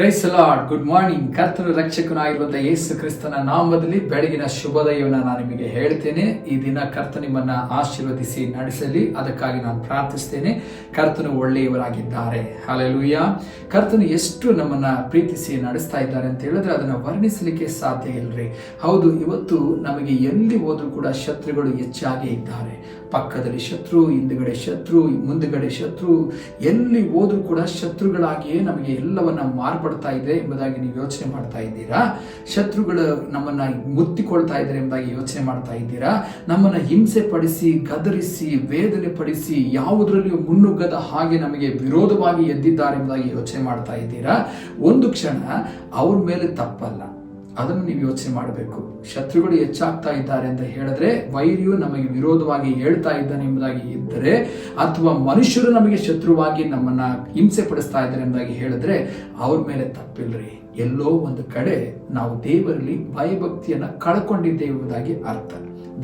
Price lord good morning ಕರ್ತನ ರಕ್ಷಕನಾಗಿರುವಂತಹ ಯೇಸು ಕ್ರಿಸ್ತನ ನಾಮದಲ್ಲಿ ಬೆಳಗಿನ ಶುಭೋದಯವನ್ನು ನಾನು ನಿಮಗೆ ಹೇಳ್ತೇನೆ. ಈ ದಿನ ಕರ್ತ ನಿಮ್ಮನ್ನ ಆಶೀರ್ವದಿಸಿ ನಡೆಸಲಿ. ಅದಕ್ಕಾಗಿ ನಾನು ಪ್ರಾರ್ಥಿಸ್ತೇನೆ. ಕರ್ತನು ಒಳ್ಳೆಯವರಾಗಿದ್ದಾರೆ. ಹಾಲೆಲೂಯ ಕರ್ತನು ಎಷ್ಟು ನಮ್ಮನ್ನ ಪ್ರೀತಿಸಿ ನಡೆಸ್ತಾ ಇದ್ದಾರೆ ಅಂತ ಹೇಳಿದ್ರೆ ಅದನ್ನ ವರ್ಣಿಸಲಿಕ್ಕೆ ಸಾಧ್ಯ ಇಲ್ರಿ. ಹೌದು, ಇವತ್ತು ನಮಗೆ ಎಲ್ಲಿ ಹೋದ್ರೂ ಕೂಡ ಶತ್ರುಗಳು ಹೆಚ್ಚಾಗಿ ಇದ್ದಾರೆ. ಪಕ್ಕದಲ್ಲಿ ಶತ್ರು, ಹಿಂದುಗಡೆ ಶತ್ರು, ಮುಂದುಗಡೆ ಶತ್ರು, ಎಲ್ಲಿ ಹೋದ್ರೂ ಕೂಡ ಶತ್ರುಗಳಾಗಿಯೇ ನಮಗೆ ಎಲ್ಲವನ್ನ ಮಾರ್ಪಡ್ತಾ ಇದೆ ಎಂಬುದಾಗಿ ನೀವು ಯೋಚನೆ ಮಾಡ್ತಾ ಇದ್ದೀರಾ? ಶತ್ರುಗಳು ನಮ್ಮನ್ನ ಮುತ್ತಿಕೊಳ್ತಾ ಇದ್ದಾರೆ ಎಂಬುದಾಗಿ ಯೋಚನೆ ಮಾಡ್ತಾ ಇದ್ದೀರಾ? ನಮ್ಮನ್ನ ಹಿಂಸೆ ಪಡಿಸಿ ಗದರಿಸಿ ವೇದನೆ ಪಡಿಸಿ ಯಾವುದರಲ್ಲಿಯೂ ಮುನ್ನುಗ್ಗದ ಹಾಗೆ ನಮಗೆ ವಿರೋಧವಾಗಿ ಎದ್ದಿದ್ದಾರೆ ಎಂಬುದಾಗಿ ಯೋಚನೆ ಮಾಡ್ತಾ ಇದ್ದೀರಾ? ಒಂದು ಕ್ಷಣ, ಅವ್ರ ಮೇಲೆ ತಪ್ಪಲ್ಲ. ಅದನ್ನು ನೀವು ಯೋಚನೆ ಮಾಡಬೇಕು. ಶತ್ರುಗಳು ಹೆಚ್ಚಾಗ್ತಾ ಇದ್ದಾರೆ ಅಂತ ಹೇಳಿದ್ರೆ ವೈರಿಯು ನಮಗೆ ವಿರೋಧವಾಗಿ ಹೇಳ್ತಾ ಇದ್ದಾನೆ ಎಂಬುದಾಗಿ ಇದ್ದರೆ ಅಥವಾ ಮನುಷ್ಯರು ನಮಗೆ ಶತ್ರುವಾಗಿ ನಮ್ಮನ್ನ ಹಿಂಸೆ ಪಡಿಸ್ತಾ ಇದ್ದಾರೆ ಎಂಬುದಾಗಿ ಹೇಳಿದ್ರೆ ಅವ್ರ ಮೇಲೆ ತಪ್ಪಿಲ್ರಿ. ಎಲ್ಲೋ ಒಂದು ಕಡೆ ನಾವು ದೇವರಲ್ಲಿ ಭಯಭಕ್ತಿಯನ್ನ ಕಳ್ಕೊಂಡಿದ್ದೇವೆ ಎಂಬುದಾಗಿ ಅರ್ಥ.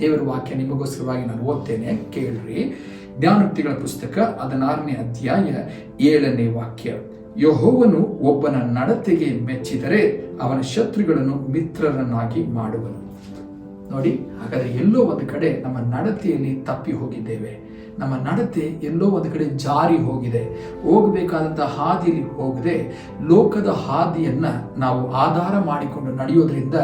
ದೇವರ ವಾಕ್ಯ ನಿಮಗೋಸ್ಕರವಾಗಿ ನಾನು ಓದ್ತೇನೆ. ಕೇಳ್ರಿ. ಜ್ಞಾನೋಕ್ತಿಗಳ ಪುಸ್ತಕ ಹದಿನಾರನೇ ಅಧ್ಯಾಯ ಏಳನೇ ವಾಕ್ಯ. ಯಹೋವನು ಒಬ್ಬನ ನಡತೆಗೆ ಮೆಚ್ಚಿದರೆ ಅವನ ಶತ್ರುಗಳನ್ನು ಮಿತ್ರರನ್ನಾಗಿ ಮಾಡುವನು. ನೋಡಿ, ಹಾಗಾದ್ರೆ ಎಲ್ಲೋ ಒಂದು ಕಡೆ ನಮ್ಮ ನಡತೆಯಲ್ಲಿ ತಪ್ಪಿ ಹೋಗಿದ್ದೇವೆ. ನಮ್ಮ ನಡತೆ ಎಲ್ಲೋ ಒಂದು ಕಡೆ ಜಾರಿ ಹೋಗಿದೆ. ಹೋಗಬೇಕಾದಂತಹ ಹಾದಿಯಲ್ಲಿ ಹೋಗದೆ ಲೋಕದ ಹಾದಿಯನ್ನ ನಾವು ಆಧಾರ ಮಾಡಿಕೊಂಡು ನಡೆಯೋದ್ರಿಂದ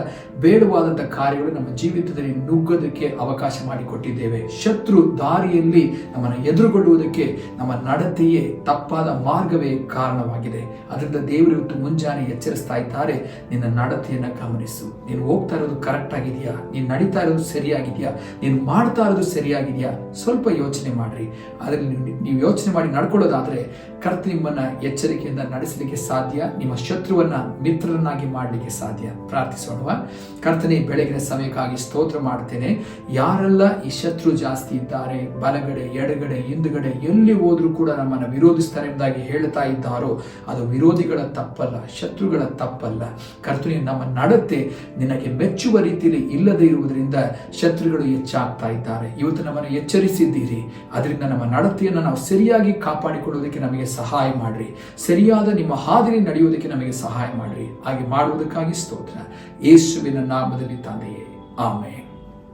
ಬೇಡವಾದಂತಹ ಕಾರ್ಯಗಳು ನಮ್ಮ ಜೀವಿತದಲ್ಲಿ ನುಗ್ಗೋದಕ್ಕೆ ಅವಕಾಶ ಮಾಡಿಕೊಟ್ಟಿದ್ದೇವೆ. ಶತ್ರು ದಾರಿಯಲ್ಲಿ ನಮ್ಮನ್ನು ಎದುರುಗೊಳ್ಳುವುದಕ್ಕೆ ನಮ್ಮ ನಡತೆಯೇ ತಪ್ಪಾದ ಮಾರ್ಗವೇ ಕಾರಣವಾಗಿದೆ. ಅದರಿಂದ ದೇವರು ಇವತ್ತು ಮುಂಜಾನೆ ಎಚ್ಚರಿಸ್ತಾ ಇದ್ದಾರೆ. ನಿನ್ನ ನಡತೆಯನ್ನ ಗಮನಿಸು. ನೀನು ಹೋಗ್ತಾ ಇರೋದು ಕರೆಕ್ಟ್ ಆಗಿದೆಯಾ? ನೀನು ನಡೀತಾ ಇರೋದು ಸರಿಯಾಗಿದೆಯಾ? ನೀನು ಮಾಡ್ತಾ ಇರೋದು ಸರಿಯಾಗಿದೆಯಾ? ಸ್ವಲ್ಪ ಯೋಚನೆ ಮಾಡ್ರಿ. ಅದ್ರಲ್ಲಿ ನೀವು- ಯೋಚನೆ ಮಾಡಿ ನಡ್ಕೊಳ್ಳೋದಾದ್ರೆ ಕರ್ತ ನಿಮ್ಮನ್ನ ಎಚ್ಚರಿಕೆಯಿಂದ ನಡೆಸಲಿಕ್ಕೆ ಸಾಧ್ಯ, ನಿಮ್ಮ ಶತ್ರುವನ್ನ ಮಿತ್ರರನ್ನಾಗಿ ಮಾಡಲಿಕ್ಕೆ ಸಾಧ್ಯ. ಪ್ರಾರ್ಥಿಸೋಣವಾ. ಕರ್ತನೆ, ಬೆಳಗಿನ ಸಮಯಕ್ಕಾಗಿ ಸ್ತೋತ್ರ ಮಾಡ್ತೇನೆ. ಯಾರೆಲ್ಲ ಈ ಶತ್ರು ಜಾಸ್ತಿ ಇದ್ದಾರೆ, ಬಲಗಡೆ, ಎಡಗಡೆ, ಹಿಂದುಗಡೆ, ಎಲ್ಲಿ ಹೋದ್ರೂ ಕೂಡ ನಮ್ಮನ್ನ ವಿರೋಧಿಸ್ತಾರೆ ಎಂಬುದಾಗಿ ಹೇಳ್ತಾ ಇದ್ದಾರೋ, ಅದು ವಿರೋಧಿಗಳ ತಪ್ಪಲ್ಲ, ಶತ್ರುಗಳ ತಪ್ಪಲ್ಲ. ಕರ್ತನೆ, ನಮ್ಮ ನಡತೆ ನಿನಗೆ ಮೆಚ್ಚುವ ರೀತಿಯಲ್ಲಿ ಇಲ್ಲದೆ ಇರುವುದರಿಂದ ಶತ್ರುಗಳು ಹೆಚ್ಚಾಗ್ತಾ ಇದ್ದಾರೆ. ಇವತ್ತು ನಮ್ಮನ್ನು ಎಚ್ಚರಿಸಿದ್ದೀರಿ. ಅದರಿಂದ ನಮ್ಮ ನಡತೆಯನ್ನು ನಾವು ಸರಿಯಾಗಿ ಕಾಪಾಡಿಕೊಳ್ಳುವುದಕ್ಕೆ ನಮಗೆ ಸಹಾಯ ಮಾಡ್ರಿ. ಸರಿಯಾದ ನಿಮ್ಮ ಹಾದಿರಿ ನಡೆಯುವುದಕ್ಕೆ ನಮಗೆ ಸಹಾಯ ಮಾಡ್ರಿ. ಹಾಗೆ ಮಾಡುವುದಕ್ಕಾಗಿ ಸ್ತೋತ್ರ. ಯೇಸುವಿನ ನಾಮದಲ್ಲಿ ತಂದೆಯೇ. ಆಮೆ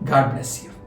ಗಾಡ್ ಬ್ಲೆಸ್ ಯು.